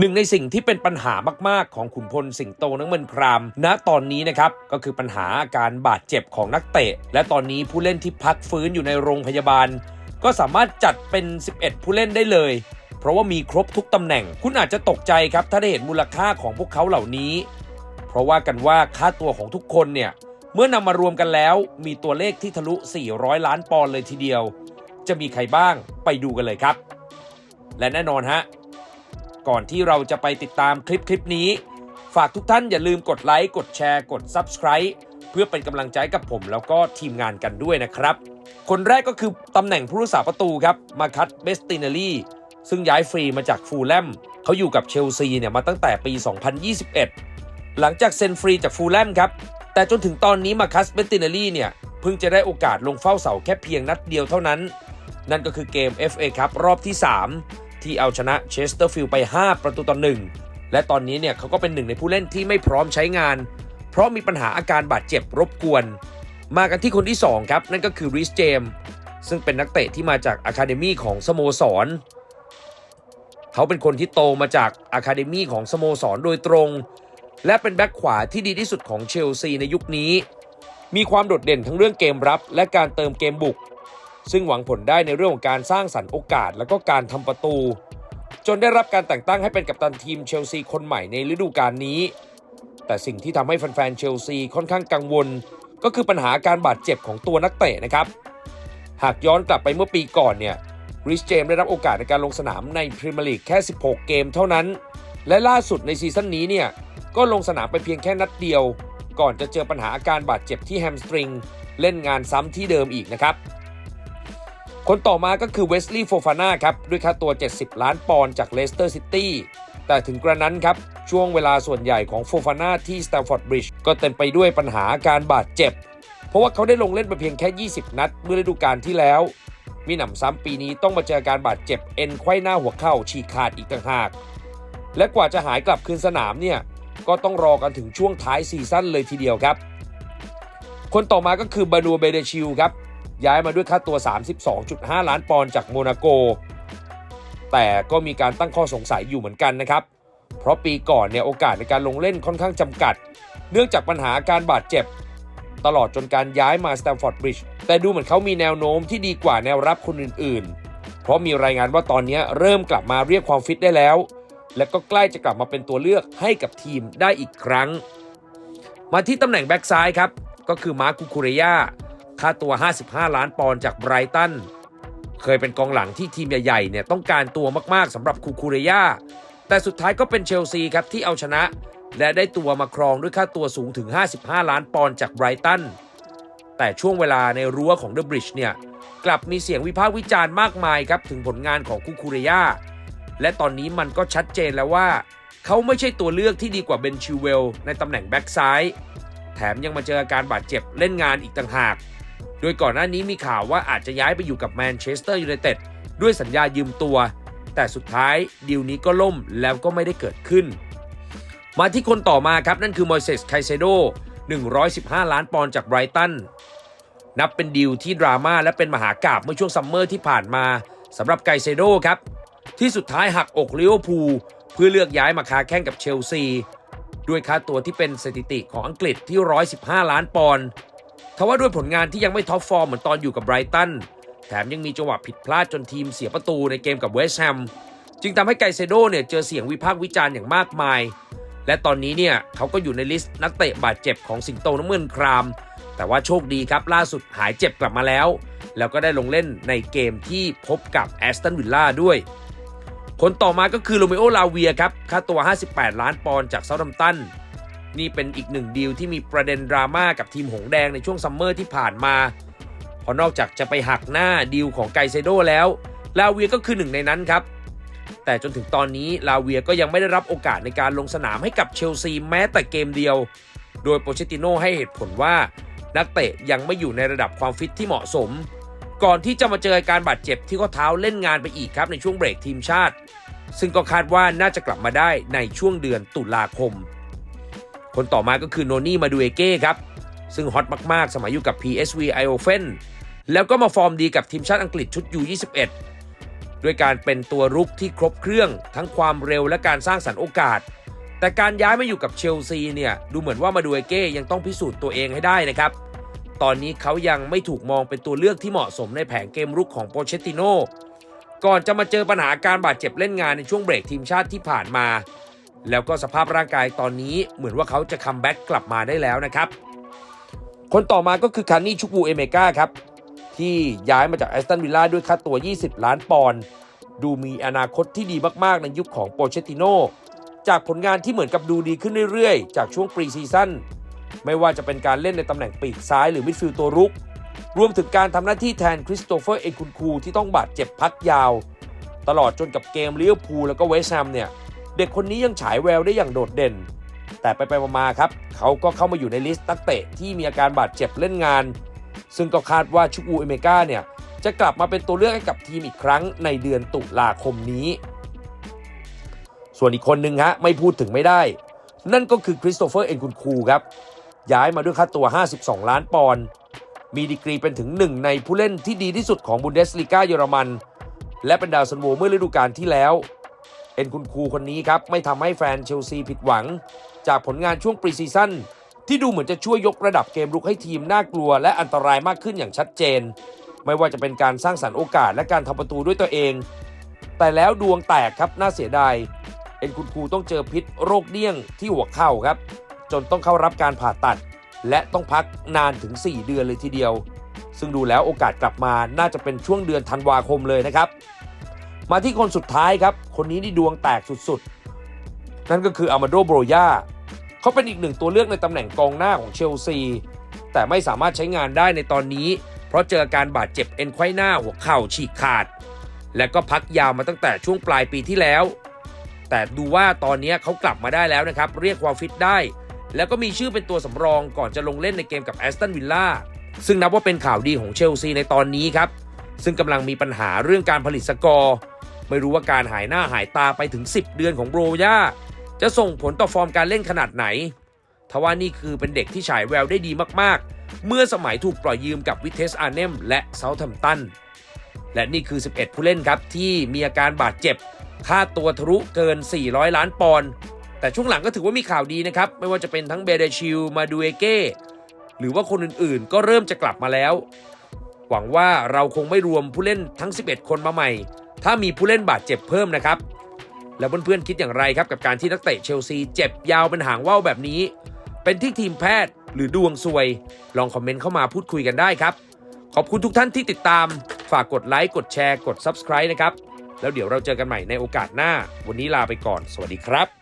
หนึ่งในสิ่งที่เป็นปัญหามาก ๆ ของขุนพลสิงโตนักเมินครามณตอนนี้นะครับก็คือปัญหาอาการบาดเจ็บของนักเตะ และตอนนี้ผู้เล่นที่พักฟื้นอยู่ในโรงพยาบาล ก็สามารถจัดเป็น 11 ผู้เล่นได้เลย เพราะว่ามีครบทุกตำแหน่ง คุณอาจจะตกใจครับถ้าได้เห็นมูลค่าของพวกเขาเหล่านี้ เพราะว่ากันว่าค่าตัวของทุกคนเนี่ยเมื่อนำมารวมกันแล้ว มีตัวเลขที่ทะลุ 400 ล้านปอนด์เลยทีเดียว จะมีใครบ้างไปดูกันเลยครับ และแน่นอนฮะ ก่อนที่เราจะไปติดตามคลิปคลิปนี้ ฝากทุกท่านอย่าลืมกดไลค์ กดแชร์ กด Subscribe เพื่อเป็นกำลังใจกับผมแล้วก็ทีมงานกันด้วยนะครับ คนแรกก็คือตำแหน่งผู้รักษาประตูครับ มาคัตเบสตินาลีซึ่งย้ายฟรีมาจากฟูลแลมเขาอยู่กับเชลซีเนี่ยมาตั้งแต่ปี 2021 หลังจากเซ็นฟรีจากฟูลแลมครับ แต่จนถึงตอนนี้มาคัสเบสตินาลีเนี่ยเพิ่งจะได้โอกาสลงเฝ้าเสาแค่เพียงนัดเดียวเท่านั้น นั่นก็คือเกม FA ครับรอบที่ 3 ที่เอาชนะเชสเตอร์ฟิลด์ไป 5 ประตูต่อหนึ่งและตอนนี้เนี่ยเขาก็เป็นหนึ่งในผู้เล่นที่ไม่พร้อมใช้งาน เพราะมีปัญหาอาการบาดเจ็บรบกวน มากันที่คนที่ 2 ครับ นั่นก็คือริสเจมซึ่งเป็นนักเตะที่มาจากอะคาเดมีของสโมสร เขาเป็นคนที่โตมาจากอะคาเดมีของสโมสรโดยตรง และเป็นแบ็คขวาที่ดีที่สุดของเชลซีในยุคนี้ มีความโดดเด่นทั้งเรื่องเกมรับ และการเติมเกมบุก ซึ่งหวังผลได้ในเรื่องของการสร้างสรรค์โอกาส และก็การทำประตู จนได้รับการแต่งตั้งให้เป็นกัปตันทีมเชลซีคนใหม่ในฤดูกาลนี้ แต่สิ่งที่ทำให้แฟนๆเชลซีค่อนข้างกังวล ก็คือปัญหาการบาดเจ็บของตัวนักเตะนะครับ หากย้อนกลับไปเมื่อปีก่อนเนี่ยริชเจมได้รับโอกาสในการลงสนามในพรีเมียร์ลีกแค่ 16 เกมเท่านั้น และล่าสุดในซีซั่นนี้เนี่ยก็ลงสนามไปเพียงแค่นัดเดียว ก่อนจะเจอปัญหาอาการบาดเจ็บที่แฮมสตริงเล่นงานซ้ำที่เดิมอีกนะครับ คนต่อมาก็คือเวสลีย์โฟฟาน่าครับ ด้วยค่าตัว 70 ล้านปอนด์จากเลสเตอร์ซิตี้แต่ถึงกระนั้นครับ ช่วงเวลาส่วนใหญ่ของโฟฟาน่าที่สแตมฟอร์ดบริดจ์ก็เต็มไปด้วยปัญหาการบาดเจ็บ เพราะว่าเขาได้ลงเล่นไปเพียงแค่ 20 นัด เมื่อฤดูกาลที่แล้ว มีหนำซ้ำปีนี้ต้องมาเจอการบาดเจ็บเอ็นไขว้หน้าหัวเข่าฉีกขาดอีกต่างหาก และกว่าจะหายกลับคืนสนามเนี่ยก็ต้องรอกันถึงช่วงท้ายซีซั่นเลยทีเดียวครับ คนต่อมาก็คือบานูเบเดชิลครับ ย้ายมาด้วยค่าตัว 32.5 ล้านปอนด์จากโมนาโก แต่ก็มีการตั้งข้อสงสัยอยู่เหมือนกันนะครับ เพราะปีก่อนเนี่ยโอกาสในการลงเล่นค่อนข้างจำกัด เนื่องจากปัญหาการบาดเจ็บ ตลอดจนการย้ายมาสแตมฟอร์ดบริดจ์แต่ดูเหมือนเขามีแนวโน้มที่ดีกว่าแนวรับคนอื่นๆ เพราะมีรายงานว่าตอนนี้เริ่มกลับมาเรียกความฟิตได้แล้ว และก็ใกล้จะกลับมาเป็นตัวเลือกให้กับทีมได้อีกครั้ง มาที่ตำแหน่งแบ็กซ้ายครับก็คือมาร์คูคูเรยา ค่าตัว 55 ล้านปอนด์จากไบรตัน เคยเป็นกองหลังที่ทีมใหญ่ๆเนี่ยต้องการตัวมากๆสำหรับคูคูเรยาแต่สุดท้ายก็เป็นเชลซีครับที่เอาชนะ และได้ตัวมาครองด้วยค่าตัวสูงถึง 55 ล้านปอนด์จากไบรตัน แต่ช่วงเวลาในรั้วของเดอะบริดจ์เนี่ยกลับมีเสียงวิพากษ์วิจารณ์มากมายครับถึงผลงานของคูคูเรยาและตอนนี้มันก็ชัดเจนแล้วว่า เขาไม่ใช่ตัวเลือกที่ดีกว่าเบนชิวเวลในตำแหน่งแบ็กซ้าย แถมยังมาเจออาการบาดเจ็บเล่นงานอีกต่างหาก โดยก่อนหน้านี้มีข่าวว่าอาจจะย้ายไปอยู่กับแมนเชสเตอร์ยูไนเต็ดด้วยสัญญายืมตัว แต่สุดท้ายดีลนี้ก็ล่มแล้วก็ไม่ได้เกิดขึ้น มาที่คนต่อมาครับนั่นคือมอยเซสไคเซโด115 ล้านปอนด์จากไบรตันนับเป็นดีลที่ดราม่าและเป็นมหากราบเมื่อช่วงซัมเมอร์ที่ผ่านมาสำหรับไกเซโดครับที่สุดท้ายหักอกลิเวอร์พูลเพื่อเลือกย้ายมาค้าแข่งกับเชลซี ด้วยค่าตัวที่เป็นสถิติของอังกฤษที่ 115 ล้านปอนด์ ทว่าด้วยผลงานที่ยังไม่ท็อปฟอร์มเหมือนตอนอยู่กับไบรตัน แถมยังมีจังหวะผิดพลาดจนทีมเสียประตูในเกมกับเวสต์แฮม จึงทำให้ไกเซโดเนี่ยเจอเสียงวิพากษ์วิจารณ์อย่างมากมาย และตอนนี้เนี่ยเขาก็อยู่ในลิสต์นักเตะบาดเจ็บของสิงโตน้ำเงินคราม แต่ว่าโชคดีครับล่าสุดหายเจ็บกลับมาแล้ว แล้วก็ได้ลงเล่นในเกมที่พบกับแอสตันวิลล่าด้วย คนต่อมาก็คือโรเมโอลาเวียครับค่าตัว 58 ล้านปอนด์จากเซาท์แฮมป์ตัน นี่เป็นอีกหนึ่งดีลที่มีประเด็นดราม่ากับทีมหงแดงในช่วงซัมเมอร์ที่ผ่านมาเพราะนอกจากจะไปหักหน้าดีลของไกเซโดแล้ว ลาเวียก็คือหนึ่งในนั้นครับ แต่จนถึงตอนนี้ลาเวียก็ยังไม่ได้รับโอกาสในการลงสนามให้กับเชลซีแม้แต่เกมเดียว โดยโปเชติโนให้เหตุผลว่า นักเตะยังไม่อยู่ในระดับความฟิตที่เหมาะสม ก่อนที่จะมาเจอการบาดเจ็บที่ข้อเท้าเล่นงานไปอีกครับในช่วงเบรกทีมชาติ ซึ่งก็คาดว่าน่าจะกลับมาได้ในช่วงเดือนตุลาคม คนต่อมาก็คือโนนี่มาดูเอเก้ครับ ซึ่งฮอตมาก ๆ สมัยอยู่กับ PSV Eindhoven แล้วก็มาฟอร์มดีกับทีมชาติอังกฤษชุด U21 ด้วยการเป็นตัวรุกที่ครบเครื่องทั้งความเร็วและการสร้างสรรค์โอกาส แต่การย้ายมาอยู่กับเชลซีเนี่ย ดูเหมือนว่ามาดูเอเก้ยังต้องพิสูจน์ตัวเองให้ได้นะครับ ตอนนี้เขายังไม่ถูกมองเป็นตัวเลือกที่เหมาะสมในแผนเกมรุกของโปเชตติโนก่อนจะมาเจอปัญหาการบาดเจ็บเล่นงานในช่วงเบรกทีมชาติที่ผ่านมา แล้วก็สภาพร่างกายตอนนี้เหมือนว่าเขาจะคัมแบ็กกลับมาได้แล้วนะครับ คนต่อมาก็คือคานี่ชุกูเอเมกาครับที่ย้ายมาจากแอสตันวิลล่าด้วยค่าตัว 20 ล้านปอนด์ดูมีอนาคตที่ดีมาก ๆ ในยุคของโปเชตติโนจากผลงานที่เหมือนกับดูดีขึ้นเรื่อย ๆ จากช่วงปรีซีซั่นไม่ว่าจะเป็นการเล่นในตำแหน่งปีกซ้ายหรือมิดฟิลด์ตัวรุก รวมถึงการทำหน้าที่แทนคริสโตเฟอร์เอ็นคุนคูที่ต้องบาดเจ็บพักยาว ตลอดจนกับเกมลิเวอร์พูลแล้วก็เวสต์แฮมเนี่ย เด็กคนนี้ยังฉายแววได้อย่างโดดเด่น แต่ไปไปมาครับเขาก็เข้ามาอยู่ในลิสต์นักเตะที่มีอาการบาดเจ็บเล่นงาน ซึ่งก็คาดว่าชุกูเอเมกาเนี่ยจะกลับมาเป็นตัวเลือกให้กับทีมอีกครั้งในเดือนตุลาคมนี้ ส่วนอีกคนหนึ่งฮะไม่พูดถึงไม่ได้ นั่นก็คือคริสโตเฟอร์เอ็นคุนคูครับย้ายมาด้วยค่าตัว 52 ล้านปอนด์มีดีกรีเป็นถึงหนึ่งในผู้เล่นที่ดีที่สุดของบุนเดสลีกาเยอรมัน และเป็นดาวซันโวเมื่อฤดูกาลที่แล้ว เอ็นคุณครูคนนี้ครับ ไม่ทำให้แฟนเชลซีผิดหวัง จากผลงานช่วงปรีซีซั่นที่ดูเหมือนจะช่วยยกระดับเกมรุกให้ทีมน่ากลัว และอันตรายมากขึ้นอย่างชัดเจน ไม่ว่าจะเป็นการสร้างสรรค์โอกาสและการทำประตูด้วยตัวเอง แต่แล้วดวงแตกครับน่าเสียดายเอ็นคุณครูต้องเจอพิษโรคเดี้ยงที่หัวเข่าครับ จนต้องเข้ารับการผ่าตัด และต้องพักนานถึง 4 เดือนเลยทีเดียว ซึ่งดูแล้วโอกาสกลับมาน่าจะเป็นช่วงเดือนธันวาคมเลยนะครับ มาที่คนสุดท้ายครับ คนนี้นี่ดวงแตกสุดๆ นั่นก็คืออามาโดโบรยาเขาเป็นอีกหนึ่งตัวเลือกในตำแหน่งกองหน้าของเชลซี แต่ไม่สามารถใช้งานได้ในตอนนี้ เพราะเจอการบาดเจ็บเอ็นไขว้หน้าหัวเข่าฉีกขาด และก็พักยาวมาตั้งแต่ช่วงปลายปีที่แล้ว แต่ดูว่าตอนนี้เขากลับมาได้แล้วนะครับ เรียกความฟิตได้ แล้วก็มีชื่อเป็นตัวสำรองก่อนจะลงเล่นในเกมกับแอสตันวิลล่าซึ่งนับว่าเป็นข่าวดีของเชลซีในตอนนี้ครับซึ่งกำลังมีปัญหาเรื่องการผลิตสกอร์ ไม่รู้ว่าการหายหน้าหายตาไปถึง 10 เดือนของโบรย่าจะส่งผลต่อฟอร์มการเล่นขนาดไหน ทว่านี่คือเป็นเด็กที่ฉายแววได้ดีมากๆ เมื่อสมัยถูกปล่อยยืมกับวิเทสอาร์เนมและเซาท์แฮมตัน และนี่คือ 11 ผู้เล่นครับที่มีอาการบาดเจ็บ ค่าตัวทะลุเกิน 400 ล้านปอนด์ แต่ช่วงหลังก็ถือว่ามีข่าวดีนะครับ ไม่ว่าจะเป็นทั้งเบเดชิล มาดูเอเก้ หรือว่าคนอื่นๆ ก็เริ่มจะกลับมาแล้ว หวังว่าเราคงไม่รวมผู้เล่นทั้ง 11 คนมาใหม่ ถ้ามีผู้เล่นบาดเจ็บเพิ่มนะครับ แล้วเพื่อนๆคิดอย่างไรครับกับการที่นักเตะเชลซีเจ็บยาวเป็นหางว่าวแบบนี้ เป็นที่ทีมแพทย์หรือดวงซวย ลองคอมเมนต์เข้ามาพูดคุยกันได้ครับ ขอบคุณทุกท่านที่ติดตาม ฝากกดไลค์กดแชร์กด Subscribe นะครับ แล้วเดี๋ยวเราเจอกันใหม่ในโอกาสหน้า วันนี้ลาไปก่อน สวัสดีครับ